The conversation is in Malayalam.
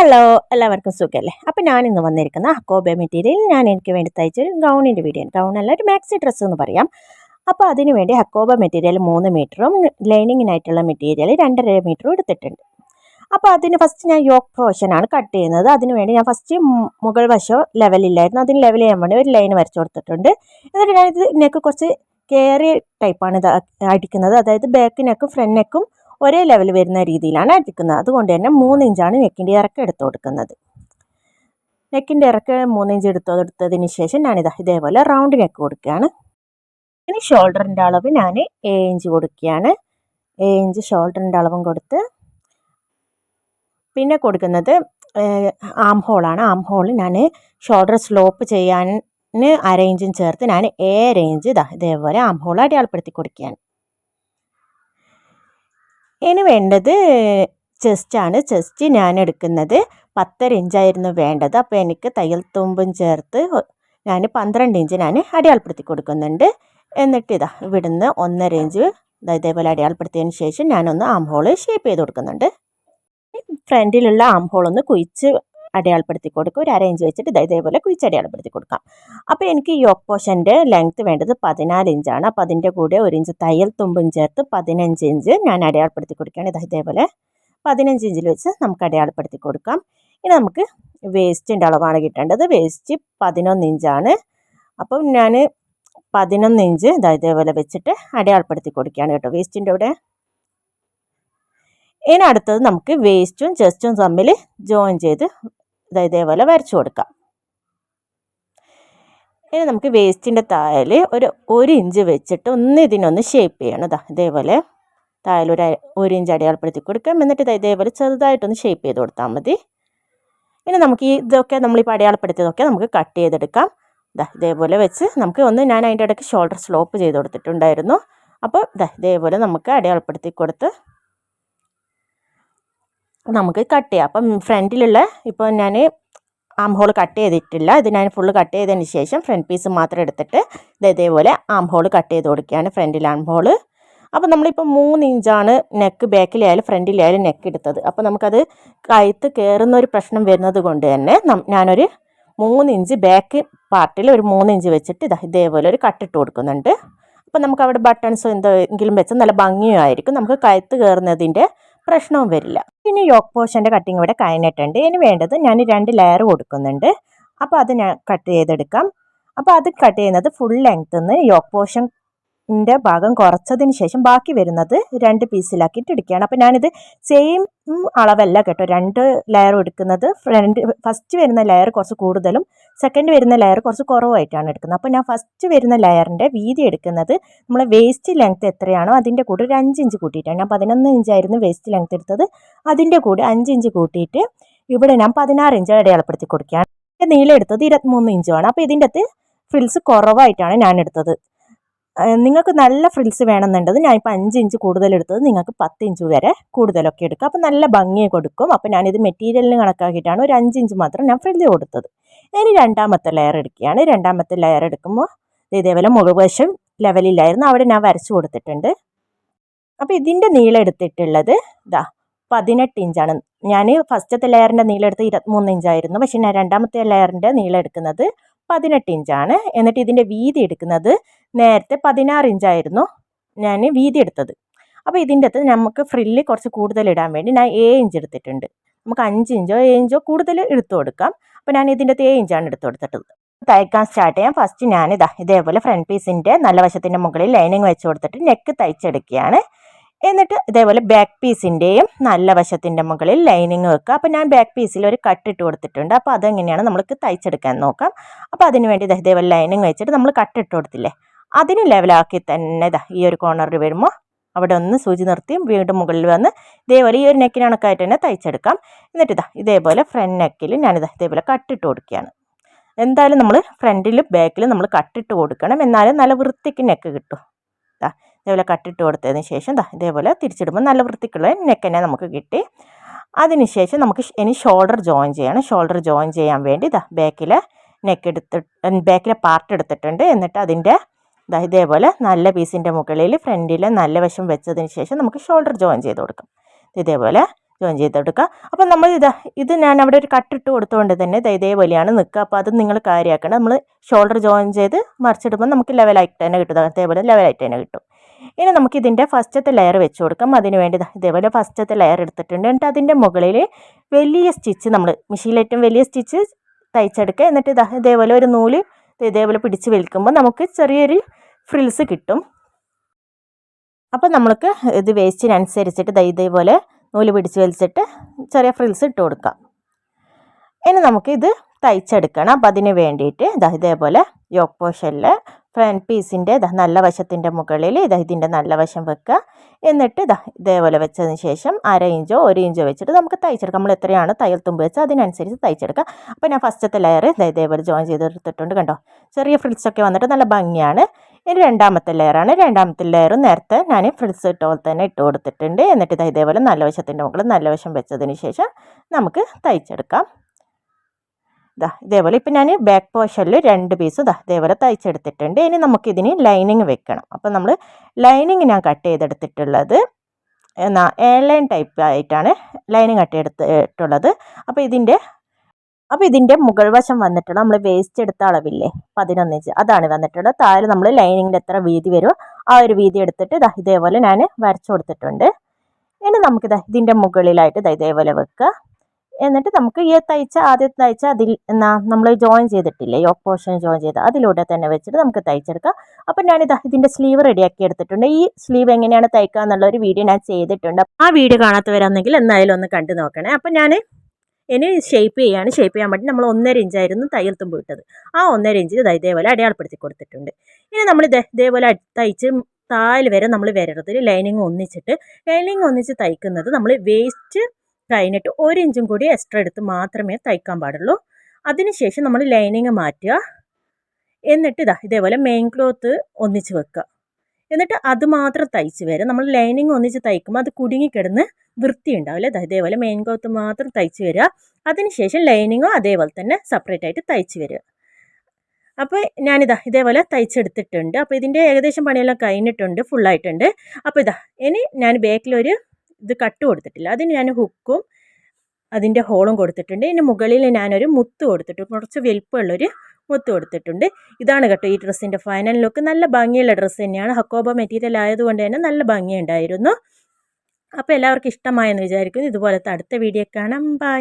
ഹലോ എല്ലാവർക്കും സുഖമല്ലേ അപ്പം ഞാനിന്ന് വന്നിരിക്കുന്ന അക്കോബെ മെറ്റീരിയൽ ഞാൻ എനിക്ക് വേണ്ടി തയ്ച്ചൊരു ഗൗണിന്റെ വീഡിയോ ഗൗൺ അല്ല ഒരു മാക്സി ഡ്രസ്സ് എന്ന് പറയാം. അപ്പോൾ അതിന് വേണ്ടി അക്കോബ മെറ്റീരിയൽ മൂന്ന് മീറ്ററും ലൈനിങ്ങിനായിട്ടുള്ള മെറ്റീരിയൽ രണ്ടര മീറ്ററും എടുത്തിട്ടുണ്ട്. അപ്പോൾ അതിന് ഫസ്റ്റ് ഞാൻ യോക്ക് പോർഷനാണ് കട്ട് ചെയ്യുന്നത്. അതിന് വേണ്ടി ഞാൻ ഫസ്റ്റ് മുകൾ വശം ലെവലില്ലായിരുന്നു അതിന് ലെവൽ ചെയ്യാൻ വേണ്ടി ഒരു ലൈൻ വരച്ചു കൊടുത്തിട്ടുണ്ട്. എന്നിട്ട് ഞാനിത് നെക്ക് കുറച്ച് കയറിയ ടൈപ്പാണ് ഇത് അടിക്കുന്നത്. അതായത് ബാക്ക് നെക്കും ഫ്രണ്ട് നെക്കും ഒരേ ലെവൽ വരുന്ന രീതിയിലാണ് അടിക്കുന്നത് അതുകൊണ്ട് തന്നെ മൂന്ന് ഇഞ്ചാണ് നെക്കിന്റെ ഇറക്കം എടുത്തു കൊടുക്കുന്നത്. നെക്കിന്റെ ഇറക്കം മൂന്ന് ഇഞ്ച് എടുത്തു കൊടുത്തതിന് ശേഷം ഞാനിതാ ഇതേപോലെ റൗണ്ട് നെക്ക് കൊടുക്കുകയാണ്. ഇനി ഷോൾഡറിന്റെ അളവ് ഞാൻ ഏഴ് ഇഞ്ച് കൊടുക്കുകയാണ്. ഏഴ് ഇഞ്ച് ഷോൾഡറിന്റെ അളവും കൊടുത്ത് പിന്നെ കൊടുക്കുന്നത് ആം ഹോളാണ് ആം ഹോൾ ഞാൻ ഷോൾഡർ സ്ലോപ്പ് ചെയ്യാൻ അര ഇഞ്ചും ചേർത്ത് ഞാൻ ഏഴര ഇഞ്ച് ഇതാ ഇതേപോലെ ആം ഹോൾ അടയാളപ്പെടുത്തി കൊടുക്കുകയാണ്. ഇനി വേണ്ടത് ചെസ്റ്റാണ് ചെസ്റ്റ് ഞാൻ എടുക്കുന്നത് പത്തര ഇഞ്ചായിരുന്നു വേണ്ടത്. അപ്പോൾ എനിക്ക് തയ്യൽ തുമ്പും ചേർത്ത് ഞാൻ പന്ത്രണ്ട് ഇഞ്ച് ഞാൻ അടയാളപ്പെടുത്തി കൊടുക്കുന്നുണ്ട്. എന്നിട്ട് ഇതാ ഇവിടുന്ന് ഒന്നര ഇഞ്ച് ഇതേപോലെ അടയാളപ്പെടുത്തിയതിന് ശേഷം ഞാനൊന്ന് ആം ഹോൾ ഷേപ്പ് ചെയ്ത് കൊടുക്കുന്നുണ്ട്. ഫ്രണ്ടിലുള്ള ആം ഹോൾ ഒന്ന് കുഴിച്ച് അടയാളപ്പെടുത്തി കൊടുക്കുക ഒരു അരയിഞ്ച് വെച്ചിട്ട് ഇതേപോലെ കുഴിച്ച് അടയാളപ്പെടുത്തി കൊടുക്കാം. അപ്പോൾ എനിക്ക് ഈ ഒപ്പോഷന്റെ ലെങ്ത്ത് വേണ്ടത് പതിനാല് ഇഞ്ചാണ് അപ്പോൾ അതിന്റെ കൂടെ ഒരു ഇഞ്ച് തയ്യൽ തുമ്പും ചേർത്ത് പതിനഞ്ച് ഇഞ്ച് ഞാൻ അടയാളപ്പെടുത്തി കൊടുക്കുകയാണ്. ഇത് ഇതേപോലെ പതിനഞ്ച് ഇഞ്ചിൽ വെച്ച് നമുക്ക് അടയാളപ്പെടുത്തി കൊടുക്കാം. ഇനി നമുക്ക് വേസ്റ്റിന്റെ അളവാണ് കിട്ടേണ്ടത്. വേസ്റ്റ് പതിനൊന്ന് ഇഞ്ചാണ് അപ്പം ഞാൻ പതിനൊന്ന് ഇഞ്ച് ഇതാ ഇതേപോലെ വെച്ചിട്ട് അടയാളപ്പെടുത്തി കൊടുക്കുകയാണ് കേട്ടോ വേസ്റ്റിന്റെ അവിടെ. ഇനി അടുത്തത് നമുക്ക് വേസ്റ്റും ചെസ്റ്റും തമ്മിൽ ജോയിൻ ചെയ്ത് ഇതേപോലെ വരച്ചു കൊടുക്കാം. ഇനി നമുക്ക് വേസ്റ്റിന്റെ താഴെ ഒരു ഒരു ഇഞ്ച് വെച്ചിട്ട് ഒന്ന് ഇതിനൊന്ന് ഷേപ്പ് ചെയ്യണം. ഇതാ ഇതേപോലെ താഴെ ഒരു ഒരു ഇഞ്ച് അടയാളപ്പെടുത്തി കൊടുക്കാം. എന്നിട്ട് ഇത് ഇതേപോലെ ചെറുതായിട്ടൊന്ന് ഷേപ്പ് ചെയ്ത് കൊടുത്താൽ മതി. ഇനി നമുക്ക് ഈ ഇതൊക്കെ നമ്മളിപ്പോൾ അടയാളപ്പെടുത്തിയതൊക്കെ നമുക്ക് കട്ട് ചെയ്തെടുക്കാം. ഇതാ ഇതേപോലെ വെച്ച് നമുക്ക് ഒന്ന് ഞാൻ അതിന്റെ ഇടയ്ക്ക് ഷോൾഡർ സ്ലോപ്പ് ചെയ്ത് കൊടുത്തിട്ടുണ്ടായിരുന്നു. അപ്പോൾ ഇതാ ഇതേപോലെ നമുക്ക് അടയാളപ്പെടുത്തി കൊടുത്ത് നമുക്ക് കട്ട് ചെയ്യാം. അപ്പം ഫ്രണ്ടിലുള്ള ഇപ്പോൾ ഞാൻ ആം ഹോൾ കട്ട് ചെയ്തിട്ടില്ല. ഇത് ഞാൻ ഫുള്ള് കട്ട് ചെയ്തതിന് ശേഷം ഫ്രണ്ട് പീസ് മാത്രം എടുത്തിട്ട് ഇത് ഇതേപോലെ ആം ഹോൾ കട്ട് ചെയ്ത് കൊടുക്കുകയാണ് ഫ്രണ്ടിൽ ആം ഹോൾ അപ്പോൾ നമ്മളിപ്പോൾ മൂന്ന് ഇഞ്ചാണ് നെക്ക് ബാക്കിലായാലും ഫ്രണ്ടിലായാലും നെക്ക് എടുത്തത്. അപ്പോൾ നമുക്കത് കഴുത്ത് കയറുന്ന ഒരു പ്രശ്നം വരുന്നത് കൊണ്ട് തന്നെ ഞാനൊരു മൂന്ന് ഇഞ്ച് ബാക്ക് പാർട്ടിൽ ഒരു മൂന്ന് ഇഞ്ച് വെച്ചിട്ട് ഇതാ ഇതേപോലെ ഒരു കട്ടിട്ട് കൊടുക്കുന്നുണ്ട്. അപ്പോൾ നമുക്ക് അവിടെ ബട്ടൺസോ എന്തെങ്കിലും വെച്ചാൽ നല്ല ഭംഗിയായിരിക്കും. നമുക്ക് കഴുത്ത് കയറുന്നതിന്റെ പ്രശ്നവും വരില്ല. ഇനി യോക്ക് പോഷന്റെ കട്ടിങ് ഇവിടെ കഴിഞ്ഞിട്ടുണ്ട്. ഇനി വേണ്ടത് ഞാൻ രണ്ട് ലെയർ കൊടുക്കുന്നുണ്ട്. അപ്പോൾ അത് ഞാൻ കട്ട് ചെയ്തെടുക്കാം. അപ്പോൾ അത് കട്ട് ചെയ്യുന്നത് ഫുൾ ലെങ്ത്ത് നിന്ന് യോക്ക് പോഷൻ ന്റെ ഭാഗം കുറച്ചതിന് ശേഷം ബാക്കി വരുന്നത് രണ്ട് പീസിലാക്കിയിട്ട് എടുക്കുകയാണ്. അപ്പോൾ ഞാനിത് സെയിം അളവല്ല കേട്ടോ. രണ്ട് ലെയർ എടുക്കുന്നത്. ഫ്രണ്ട് ഫസ്റ്റ് വരുന്ന ലെയർ കുറച്ച് കൂടുതലും സെക്കൻഡ് വരുന്ന ലെയർ കുറച്ച് കുറവായിട്ടാണ് എടുക്കുന്നത്. അപ്പോൾ ഞാൻ ഫസ്റ്റ് വരുന്ന ലെയറിന്റെ വീതി എടുക്കുന്നത് നമ്മളെ വേസ്റ്റ് ലെങ്ത്ത് എത്രയാണോ അതിന്റെ കൂടെ ഒരു അഞ്ച് ഇഞ്ച് കൂട്ടിയിട്ടാണ്. ഞാൻ പതിനൊന്ന് ഇഞ്ചായിരുന്നു വേസ്റ്റ് ലെങ്ത്ത് എടുത്തത്. അതിന്റെ കൂടെ അഞ്ച് ഇഞ്ച് കൂട്ടിയിട്ട് ഇവിടെ ഞാൻ പതിനാറ് ഇഞ്ച് അടയാളപ്പെടുത്തി കൊടുക്കുകയാണ്. നീളം എടുത്തത് ഇരുപത്തിമൂന്ന് ഇഞ്ചുമാണ്. അപ്പോൾ ഇതിന്റെ അകത്ത് ഫ്രിൽസ് കുറവായിട്ടാണ് ഞാൻ എടുത്തത്. നിങ്ങൾക്ക് നല്ല ഫ്രിൽസ് വേണമെന്നുണ്ടെങ്കിൽ ഞാനിപ്പോൾ അഞ്ച് ഇഞ്ച് കൂടുതൽ എടുത്തത് നിങ്ങൾക്ക് പത്ത് ഇഞ്ച് വരെ കൂടുതലൊക്കെ എടുക്കുക അപ്പോൾ നല്ല ഭംഗി കൊടുക്കും. അപ്പോൾ ഞാനിത് മെറ്റീരിയലിന് കണക്കാക്കിയിട്ടാണ് ഒരു അഞ്ച് ഇഞ്ച് മാത്രം ഞാൻ ഫ്രില്ല് കൊടുത്തത്. ഇനി രണ്ടാമത്തെ ലെയർ എടുക്കുകയാണ്. രണ്ടാമത്തെ ലെയർ എടുക്കുമ്പോൾ ഇതേപോലെ മുഴുവശം ലെവലില്ലായിരുന്നു അവിടെ ഞാൻ വരച്ചു കൊടുത്തിട്ടുണ്ട്. അപ്പോൾ ഇതിന്റെ നീളം എടുത്തിട്ടുള്ളത് ഇതാ പതിനെട്ട് ഇഞ്ചാണ്. ഞാൻ ഫസ്റ്റത്തെ ലെയറിന്റെ നീളം എടുത്ത് ഇരുപത്തിമൂന്ന് ഇഞ്ചായിരുന്നു. പക്ഷേ ഞാൻ രണ്ടാമത്തെ ലെയറിന്റെ നീളം എടുക്കുന്നത് പതിനെട്ട് ഇഞ്ചാണ് എന്നിട്ട് ഇതിന്റെ വീതി എടുക്കുന്നത് നേരത്തെ പതിനാറ് ഇഞ്ചായിരുന്നു ഞാൻ വീതി എടുത്തത്. അപ്പോൾ ഇതിന്റെ അകത്ത് നമുക്ക് ഫ്രില്ല് കുറച്ച് കൂടുതൽ ഇടാൻ വേണ്ടി ഞാൻ ഏ ഇഞ്ച് എടുത്തിട്ടുണ്ട്. നമുക്ക് അഞ്ച് ഇഞ്ചോ ഏ ഇഞ്ചോ കൂടുതൽ എടുത്തു കൊടുക്കാം. അപ്പോൾ ഞാൻ ഇതിന്റെ അകത്ത് ഏ ഇഞ്ചാണ് എടുത്തു കൊടുത്തിട്ടുള്ളത്. തയ്ക്കാൻ സ്റ്റാർട്ട് ചെയ്യാം. ഫസ്റ്റ് ഞാനിതാ ഇതാ ഇതേപോലെ ഫ്രണ്ട് പീസിന്റെ നല്ല വശത്തിന്റെ മുകളിൽ ലൈനിങ് വെച്ച് കൊടുത്തിട്ട് നെക്ക് തയ്ച്ചെടുക്കുകയാണ്. എന്നിട്ട് ഇതേപോലെ ബാക്ക് പീസിന്റെയും നല്ല വശത്തിന്റെ മുകളിൽ ലൈനിങ് വെക്കുക. അപ്പോൾ ഞാൻ ബാക്ക് പീസിൽ ഒരു കട്ട് ഇട്ട് കൊടുത്തിട്ടുണ്ട്. അപ്പോൾ അതെങ്ങനെയാണ് നമ്മൾക്ക് തയ്ച്ചെടുക്കാൻ നോക്കാം. അപ്പോൾ അതിന് വേണ്ടി ഇതേപോലെ ലൈനിങ് വെച്ചിട്ട് നമ്മൾ കട്ട് ഇട്ട് കൊടുത്തില്ലേ? അതിന് ലെവലാക്കി തന്നെ ഇതാ ഈ ഒരു കോർണറിൽ വരുമ്പോൾ അവിടെ ഒന്ന് സൂചി നിർത്തി വീണ്ടും മുകളിൽ വന്ന് ഇതേപോലെ ഈ ഒരു നെക്കിന് കണക്കായിട്ട് തന്നെ തയ്ച്ചെടുക്കാം. എന്നിട്ട് ഇതാ ഇതേപോലെ ഫ്രണ്ട് നെക്കിൽ ഞാനിതാ ഇതേപോലെ കട്ടിട്ട് കൊടുക്കുകയാണ്. എന്തായാലും നമ്മൾ ഫ്രണ്ടിലും ബാക്കിലും നമ്മൾ കട്ടിട്ട് കൊടുക്കണം. എന്നാലും നല്ല വൃത്തിക്ക് നെക്ക് കിട്ടും. ഇതേപോലെ കട്ടിട്ട് കൊടുത്തതിന് ശേഷം ദാ ഇതേപോലെ തിരിച്ചിടുമ്പോൾ നല്ല വൃത്തിക്കുള്ള നെക്ക് തന്നെ നമുക്ക് കിട്ടി. അതിനുശേഷം നമുക്ക് ഇനി ഷോൾഡർ ജോയിൻ ചെയ്യണം. ഷോൾഡർ ജോയിൻ ചെയ്യാൻ വേണ്ടി ഇതാ ബാക്കിലെ നെക്ക് എടുത്തിട്ട് ബാക്കിലെ പാർട്ട് എടുത്തിട്ടുണ്ട്. എന്നിട്ട് അതിന്റെ ഇതാ ഇതേപോലെ നല്ല പീസിന്റെ മുകളിൽ ഫ്രണ്ടിൽ നല്ല വശം വെച്ചതിന് ശേഷം നമുക്ക് ഷോൾഡർ ജോയിൻ ചെയ്ത് കൊടുക്കാം. ഇതേപോലെ ജോയിൻ ചെയ്ത് കൊടുക്കുക. അപ്പം നമ്മൾ ഇതാ ഇത് ഞാൻ അവിടെ ഒരു കട്ടിട്ട് കൊടുത്തുകൊണ്ട് തന്നെ ഇതേപോലെയാണ് നിൽക്കുക. അപ്പോൾ അത് നിങ്ങൾ കാര്യമാക്കണം. നമ്മൾ ഷോൾഡർ ജോയിൻ ചെയ്ത് മറിച്ചിടുമ്പോൾ നമുക്ക് ലെവലായിട്ട് തന്നെ കിട്ടും. അതേപോലെ ലെവലായിട്ട് തന്നെ കിട്ടും. ഇനി നമുക്ക് ഇതിന്റെ ഫസ്റ്റത്തെ ലെയർ വെച്ച് കൊടുക്കാം. അതിന് വേണ്ടി ഇതേപോലെ ഫസ്റ്റത്തെ ലെയർ എടുത്തിട്ടുണ്ട്. എന്നിട്ട് അതിന്റെ മുകളിൽ വലിയ സ്റ്റിച്ച് നമ്മൾ മെഷീനിലേറ്റവും വലിയ സ്റ്റിച്ച് തയ്ച്ചെടുക്കുക. എന്നിട്ട് ഇതാ ഇതേപോലെ ഒരു നൂൽ ഇതേപോലെ പിടിച്ച് വലിക്കുമ്പോൾ നമുക്ക് ചെറിയൊരു ഫ്രിൽസ് കിട്ടും. അപ്പോൾ നമ്മൾക്ക് ഇത് വേസ്റ്റിനനുസരിച്ചിട്ട് ഇതേപോലെ നൂൽ പിടിച്ച് വലിച്ചിട്ട് ചെറിയ ഫ്രിൽസ് ഇട്ട് കൊടുക്കാം. ഇനി നമുക്ക് ഇത് തയ്ച്ചെടുക്കണം. അപ്പം അതിന് വേണ്ടിയിട്ട് ഇതാ ഇതേപോലെ യോക്ക് പോഷനിൽ ഫ്രണ്ട് പീസിന്റെ ഇതാ നല്ല വശത്തിന്റെ മുകളിൽ ഇതാ ഇതിന്റെ നല്ല വശം വെക്കുക. എന്നിട്ട് ഇതാ ഇതേപോലെ വെച്ചതിന് ശേഷം അര ഇഞ്ചോ ഒരു ഇഞ്ചോ വെച്ചിട്ട് നമുക്ക് തയ്ച്ചെടുക്കാം. നമ്മൾ എത്രയാണ് തയ്യൽ തുമ്പ് വെച്ചാൽ അതിനനുസരിച്ച് തയ്ച്ചെടുക്കുക അപ്പോൾ ഞാൻ ഫസ്റ്റത്തെ ലെയർ ഇതാ ഇതേപോലെ ജോയിൻ ചെയ്തെടുത്തിട്ടുണ്ട് കണ്ടോ? ചെറിയ ഫ്രിൽസ് ഒക്കെ വന്നിട്ട് നല്ല ഭംഗിയാണ്. ഇനി രണ്ടാമത്തെ ലെയറാണ് രണ്ടാമത്തെ ലെയർ നേരത്തെ ഞാൻ ഫ്രിൽസ് ഇട്ട പോലെ തന്നെ ഇട്ട് കൊടുത്തിട്ടുണ്ട്. എന്നിട്ട് ഇതാ ഇതേപോലെ നല്ല വശത്തിന്റെ മുകളിൽ നല്ല വശം വെച്ചതിന് ശേഷം നമുക്ക് തയ്ച്ചെടുക്കാം. ഇതാ ഇതേപോലെ ഇപ്പം ഞാൻ ബാക്ക് പോർഷനിൽ രണ്ട് പീസ് ഇതാ ഇതേപോലെ തയ്ച്ചെടുത്തിട്ടുണ്ട്. ഇനി നമുക്കിതിന് ലൈനിങ് വെക്കണം. അപ്പം നമ്മൾ ലൈനിങ് ഞാൻ കട്ട് ചെയ്തെടുത്തിട്ടുള്ളത് എന്നാ എയർലൈൻ ടൈപ്പ് ആയിട്ടാണ് ലൈനിങ് കട്ട് ചെയ്തിട്ടുള്ളത്. അപ്പോൾ ഇതിന്റെ അപ്പോൾ ഇതിന്റെ മുകൾ വശം വന്നിട്ടുള്ള നമ്മൾ വേസ്റ്റ് എടുത്ത അളവില്ലേ പതിനൊന്ന് ഇഞ്ച് അതാണ് വന്നിട്ടുള്ളത്. താഴെ നമ്മൾ ലൈനിങ്ങിന്റെ എത്ര വീതി വരുമോ ആ ഒരു വീതി എടുത്തിട്ട് ഇതാ ഇതേപോലെ ഞാൻ വരച്ചു കൊടുത്തിട്ടുണ്ട്. ഇനി നമുക്കിതാ ഇതിന്റെ മുകളിലായിട്ട് ഇതാ ഇതേപോലെ വെക്കുക. എന്നിട്ട് നമുക്ക് ഈ തയ്ച്ച ആദ്യം തയ്ച്ച അതിൽ എന്നാ നമ്മൾ ജോയിൻ ചെയ്തിട്ടില്ലേ യോക്ക് പോർഷൻ ജോയിൻ ചെയ്ത് അതിലൂടെ തന്നെ വെച്ചിട്ട് നമുക്ക് തയ്ച്ചെടുക്കാം. അപ്പം ഞാനിത് ഇതിന്റെ സ്ലീവ് റെഡിയാക്കി എടുത്തിട്ടുണ്ട്. ഈ സ്ലീവ് എങ്ങനെയാണ് തയ്ക്കുക എന്നുള്ള ഒരു വീഡിയോ ഞാൻ ചെയ്തിട്ടുണ്ട്. ആ വീഡിയോ കാണാത്തവരാണെങ്കിൽ എന്തായാലും ഒന്ന് കണ്ടു നോക്കണേ. അപ്പം ഞാൻ ഇനി ഷേപ്പ് ചെയ്യാണ്. ഷേപ്പ് ചെയ്യാൻ വേണ്ടി നമ്മൾ ഒന്നര ഇഞ്ചായിരുന്നു തയ്യൽ തുമ്പ് ഇട്ടത്. ആ ഒന്നര ഇഞ്ചിൽ ഇത് ഇതേപോലെ അടയാളപ്പെടുത്തി കൊടുത്തിട്ടുണ്ട്. ഇനി നമ്മൾ ഇതേ ഇതേപോലെ തയ്ച്ച് താൽ വരെ നമ്മൾ വരരുത്. ലൈനിങ് ഒന്നിച്ചിട്ട് ലൈനിങ് ഒന്നിച്ച് തയ്ക്കുന്നത് നമ്മൾ വേസ്റ്റ് കഴിഞ്ഞിട്ട് ഒരു ഇഞ്ചും കൂടി എക്സ്ട്രാ എടുത്ത് മാത്രമേ തയ്ക്കാൻ പാടുള്ളൂ. അതിനുശേഷം നമ്മൾ ലൈനിങ് മാറ്റുക. എന്നിട്ട് ഇതാ ഇതേപോലെ മെയിൻ ക്ലോത്ത് ഒന്നിച്ച് വെക്കുക. എന്നിട്ട് അത് മാത്രം തയ്ച്ച് വരാം നമ്മൾ ലൈനിങ് ഒന്നിച്ച് തയ്ക്കുമ്പോൾ അത് കുടുങ്ങിക്കിടന്ന് വൃത്തി ഉണ്ടാവില്ല ഇതേപോലെ മെയിൻ ക്ലോത്ത് മാത്രം തയ്ച്ച് വരിക. അതിനുശേഷം ലൈനിങ്ങും അതേപോലെ തന്നെ സെപ്പറേറ്റ് ആയിട്ട് തയ്ച്ച് വരിക. അപ്പോൾ ഞാനിതാ ഇതേപോലെ തയ്ച്ചെടുത്തിട്ടുണ്ട്. അപ്പോൾ ഇതിന്റെ ഏകദേശം പണിയെല്ലാം കഴിഞ്ഞിട്ടുണ്ട് ഫുള്ളായിട്ടുണ്ട് അപ്പോൾ ഇതാ ഇനി ഞാൻ ബാക്കിലൊരു ഇത് കട്ട് കൊടുത്തിട്ടില്ല. അതിന് ഞാൻ ഹുക്കും അതിന്റെ ഹോളും കൊടുത്തിട്ടുണ്ട്. ഇതിന് മുകളിൽ ഞാനൊരു മുത്ത് കൊടുത്തിട്ടുണ്ട് കുറച്ച് വലിപ്പമുള്ളൊരു മുത്ത് കൊടുത്തിട്ടുണ്ട്. ഇതാണ് കേട്ടോ ഈ ഡ്രസ്സിന്റെ ഫൈനൽ ലുക്ക്. നല്ല ഭംഗിയുള്ള ഡ്രസ്സ് തന്നെയാണ്. ഹക്കോബ മെറ്റീരിയൽ ആയതുകൊണ്ട് തന്നെ നല്ല ഭംഗിയുണ്ടായിരുന്നു. അപ്പോൾ എല്ലാവർക്കും ഇഷ്ടമായെന്ന് വിചാരിക്കുന്നു. ഇതുപോലത്തെ അടുത്ത വീഡിയോ കാണാം. ബൈ.